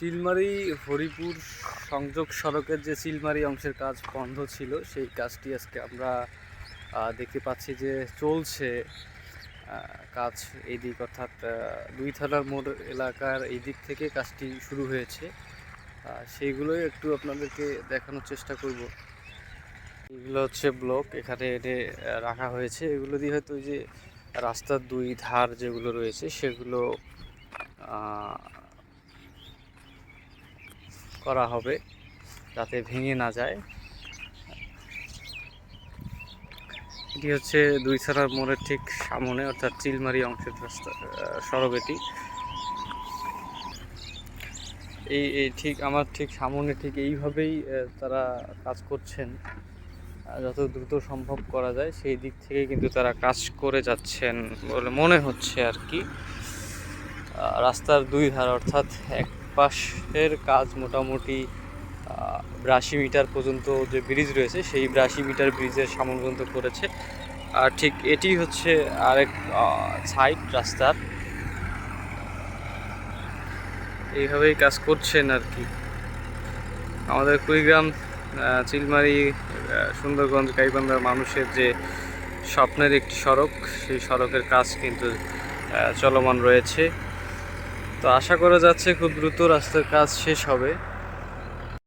চিলমারি হরিপুর সংযোগ সড়কের যে চিলমারি অংশের কাজ বন্ধ ছিল, সেই কাজটি আজকে আমরা দেখতে পাচ্ছি যে চলছে। কাজ এই দিক অর্থাৎ দুই থানার মোড় এলাকার এই দিক থেকে কাজটি শুরু হয়েছে। সেইগুলোই একটু আপনাদেরকে দেখানোর চেষ্টা করব। এগুলো হচ্ছে ব্লক, এখানে এনে রাখা হয়েছে। এগুলো দিয়ে হয়তো ওই যে রাস্তার দুই ধার যেগুলো রয়েছে, সেগুলো করা হবে যাতে ভেঙে না যায়। এটি হচ্ছে দুই ছাড়ার মোড়ের ঠিক সামনে, অর্থাৎ চিলমারি অংশের সড়ক এটি। এই এই ঠিক, আমার ঠিক সামনে ঠিক এইভাবেই তারা কাজ করছেন। যত দ্রুত সম্ভব করা যায়, সেই দিক থেকে কিন্তু তারা কাজ করে যাচ্ছেন বলে মনে হচ্ছে আর কি। রাস্তার দুই ধার, অর্থাৎ এক পাশের কাজ মোটামুটি ব্রাশি মিটার পর্যন্ত যে ব্রিজ রয়েছে, সেই ব্রাশি মিটার ব্রিজের সামন পর্যন্ত করেছে। আর ঠিক এটি হচ্ছে আরেক সাইড রাস্তার। এইভাবেই কাজ করছেন আর কি। আমাদের কুড়িগ্রাম চিলমারি সুন্দরগঞ্জ, গাইবান্ধার মানুষের যে স্বপ্নের একটি সড়ক, সেই সড়কের কাজ কিন্তু চলমান রয়েছে। তো আশা করা যাচ্ছে খুব দ্রুত রাস্তার কাজ শেষ হবে।